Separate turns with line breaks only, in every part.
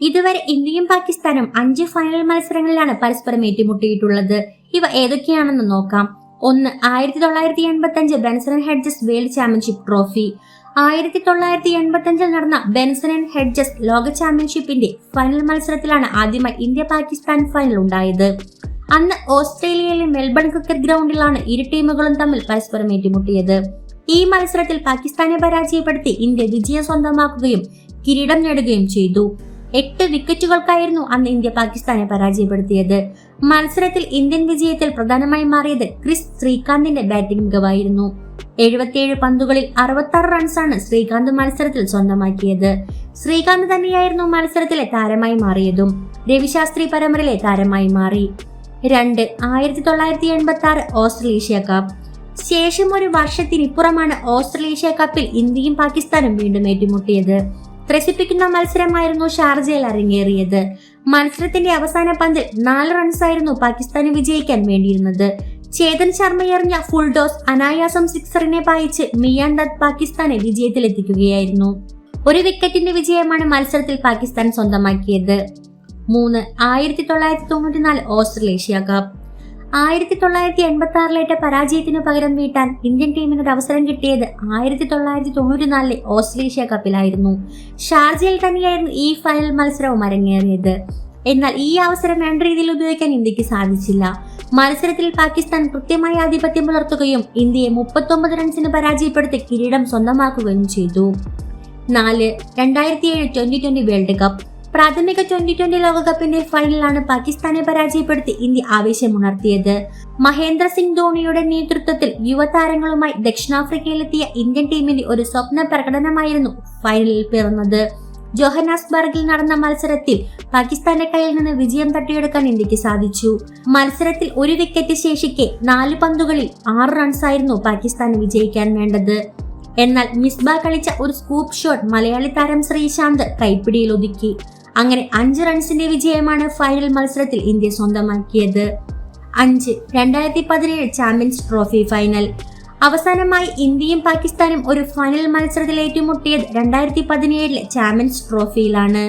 ഇതുവരെ ഇന്ത്യയും പാകിസ്ഥാനും അഞ്ച് ഫൈനൽ മത്സരങ്ങളിലാണ് പരസ്പരം ഏറ്റുമുട്ടിയിട്ടുള്ളത്. ഇവ ഏതൊക്കെയാണെന്ന് നോക്കാം. ഒന്ന് ആയിരത്തി തൊള്ളായിരത്തി എൺപത്തി അഞ്ച് Benson and Hedges world championship trophy ആയിരത്തി തൊള്ളായിരത്തി എൺപത്തി അഞ്ചിൽ നടന്ന ബെൻസൺ ആൻഡ് ഹെഡ്ജസ് ലോക ചാമ്പ്യൻഷിപ്പിന്റെ ഫൈനൽ മത്സരത്തിലാണ് ആദ്യമായി ഇന്ത്യ പാകിസ്ഥാൻ ഫൈനൽ ഉണ്ടായത്. അന്ന് ഓസ്ട്രേലിയയിലെ മെൽബൺ ക്രിക്കറ്റ് ഗ്രൗണ്ടിലാണ് ഇരു ടീമുകളും തമ്മിൽ പരസ്പരം ഏറ്റുമുട്ടിയത്. ഈ മത്സരത്തിൽ പാകിസ്ഥാനെ പരാജയപ്പെടുത്തി ഇന്ത്യ വിജയം സ്വന്തമാക്കുകയും കിരീടം നേടുകയും ചെയ്തു. എട്ട് വിക്കറ്റുകൾക്കായിരുന്നു അന്ന് ഇന്ത്യ പാകിസ്ഥാനെ പരാജയപ്പെടുത്തിയത്. മത്സരത്തിൽ ഇന്ത്യൻ വിജയത്തിൽ പ്രധാനമായി മാറിയത് ക്രിസ് ശ്രീകാന്തിന്റെ ബാറ്റിംഗ് മികവായിരുന്നു. എഴുപത്തിയേഴ് പന്തുകളിൽ അറുപത്തി റൺസാണ് ശ്രീകാന്ത് മത്സരത്തിൽ സ്വന്തമാക്കിയത്. ശ്രീകാന്ത് തന്നെയായിരുന്നു മത്സരത്തിലെ താരമായി മാറിയതും. രവിശാസ്ത്രി പരമ്പരയിലെ താരമായി മാറി. രണ്ട് ആയിരത്തി തൊള്ളായിരത്തി എൺപത്തി ആറ് ഓസ്ട്രേലേഷ്യ കപ്പ് ശേഷം ഒരു വർഷത്തിനിപ്പുറമാണ് ഓസ്ട്രേലേഷ്യ കപ്പിൽ ഇന്ത്യയും പാകിസ്ഥാനും വീണ്ടും ഏറ്റുമുട്ടിയത്. ത്രസിപ്പിക്കുന്ന മത്സരമായിരുന്നു ഷാർജയിൽ അരങ്ങേറിയത്. മത്സരത്തിന്റെ അവസാന പന്തിൽ നാല് റൺസായിരുന്നു പാകിസ്ഥാന് വിജയിക്കാൻ വേണ്ടിയിരുന്നത്. ചേതൻ ശർമ്മ എറിഞ്ഞ ഫുൾ ഡോസ് അനായാസം സിക്സറിനെ പായിച്ച് മിയാൻ ദത്ത് പാകിസ്ഥാനെ വിജയത്തിലെത്തിക്കുകയായിരുന്നു. ഒരു വിക്കറ്റിന്റെ വിജയമാണ് മത്സരത്തിൽ പാകിസ്ഥാൻ സ്വന്തമാക്കിയത്. മൂന്ന് ആയിരത്തി തൊള്ളായിരത്തി തൊണ്ണൂറ്റിനാല് ഓസ്ട്രേലേഷ്യ കപ്പ് ആയിരത്തി തൊള്ളായിരത്തി എൺപത്തി ആറിലേറ്റ പരാജയത്തിന് പകരം വീട്ടാൻ ഇന്ത്യൻ ടീമിന് ഒരു അവസരം കിട്ടിയത് ആയിരത്തി തൊള്ളായിരത്തി തൊണ്ണൂറ്റിനാലിലെ ഓസ്ട്രേലിയ കപ്പിലായിരുന്നു. ഷാർജയിൽ തന്നെയായിരുന്നു ഈ ഫൈനൽ മത്സരവും അരങ്ങേറിയത്. എന്നാൽ ഈ അവസരം വേണ്ട രീതിയിൽ ഉപയോഗിക്കാൻ ഇന്ത്യയ്ക്ക് സാധിച്ചില്ല. മത്സരത്തിൽ പാകിസ്ഥാൻ കൃത്യമായ ആധിപത്യം പുലർത്തുകയും ഇന്ത്യയെ മുപ്പത്തൊമ്പത് റൺസിന് പരാജയപ്പെടുത്തി കിരീടം സ്വന്തമാക്കുകയും ചെയ്തു. നാല് രണ്ടായിരത്തി ഏഴ് ട്വന്റി ട്വന്റി വേൾഡ് കപ്പ് പ്രാഥമിക ട്വന്റി ട്വന്റി ലോകകപ്പിന്റെ ഫൈനലാണ് പാകിസ്ഥാനെ പരാജയപ്പെടുത്തി ഇന്ത്യ ആവേശമുണർത്തിയത്. മഹേന്ദ്ര സിംഗ് ധോണിയുടെ നേതൃത്വത്തിൽ യുവതാരങ്ങളുമായി ദക്ഷിണാഫ്രിക്കയിലെത്തിയ ഇന്ത്യൻ ടീമിന്റെ ഒരു സ്വപ്ന പ്രകടനമായിരുന്നു ഫൈനലിൽ പിറന്നത്. ജോഹനാസ്ബർഗിൽ നടന്ന മത്സരത്തിൽ പാകിസ്ഥാന്റെ കയ്യിൽ നിന്ന് വിജയം തട്ടിയെടുക്കാൻ ഇന്ത്യയ്ക്ക് സാധിച്ചു. മത്സരത്തിൽ ഒരു വിക്കറ്റ് ശേഷിക്കെ നാല് പന്തുകളിൽ ആറ് റൺസായിരുന്നു പാകിസ്ഥാന് വിജയിക്കാൻ വേണ്ടത്. എന്നാൽ മിസ്ബ കളിച്ച ഒരു സ്കൂപ്പ് ഷോട്ട് മലയാളി താരം ശ്രീശാന്ത് കൈപ്പിടിയിൽ ഒതുക്കി. അങ്ങനെ അഞ്ച് റൺസിന്റെ വിജയമാണ് ഫൈനൽ മത്സരത്തിൽ ഇന്ത്യ സ്വന്തമാക്കിയത്. അഞ്ച് രണ്ടായിരത്തി പതിനേഴ് ചാമ്പ്യൻസ് ട്രോഫി ഫൈനൽ അവസാനമായി ഇന്ത്യയും പാകിസ്ഥാനും ഒരു ഫൈനൽ മത്സരത്തിൽ ഏറ്റുമുട്ടിയത് രണ്ടായിരത്തി പതിനേഴിലെ ചാമ്പ്യൻസ് ട്രോഫിയിലാണ്.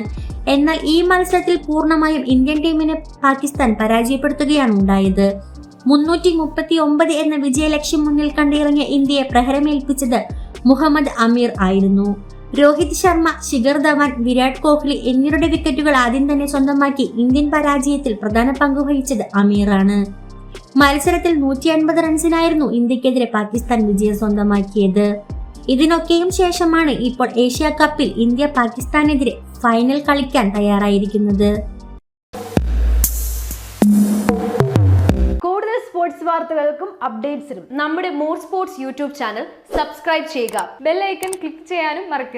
എന്നാൽ ഈ മത്സരത്തിൽ പൂർണമായും ഇന്ത്യൻ ടീമിനെ പാകിസ്ഥാൻ പരാജയപ്പെടുത്തുകയാണ് ഉണ്ടായത്. മുന്നൂറ്റി മുപ്പത്തി ഒമ്പത് എന്ന വിജയലക്ഷ്യം മുന്നിൽ കണ്ടിറങ്ങിയ ഇന്ത്യയെ പ്രഹരമേൽപ്പിച്ചത് മുഹമ്മദ് അമീർ ആയിരുന്നു. രോഹിത് ശർമ്മ ശിഖർ ധവാൻ വിരാട് കോഹ്ലി എന്നിവരുടെ വിക്കറ്റുകൾ ആദ്യം തന്നെ സ്വന്തമാക്കി ഇന്ത്യൻ പരാജയത്തിൽ പ്രധാന പങ്കുവഹിച്ചത് അമീറാണ്. മത്സരത്തിൽ നൂറ്റി അൻപത് റൺസിനായിരുന്നു ഇന്ത്യക്കെതിരെ പാകിസ്ഥാൻ വിജയം സ്വന്തമാക്കിയത്. ഇതിനൊക്കെയും ശേഷമാണ് ഇപ്പോൾ ഏഷ്യ കപ്പിൽ ഇന്ത്യ പാകിസ്ഥാനെതിരെ ഫൈനൽ കളിക്കാൻ തയ്യാറായിരിക്കുന്നത്.
കൂടുതൽ സ്പോർട്സ് വാർത്തകൾക്കും അപ്ഡേറ്റ്സിനും
നമ്മുടെ more sports YouTube channel subscribe ചെയ്യുക.
ബെല്ലൈക്കൺ ക്ലിക്ക് ചെയ്യാനും മറക്കരുത്.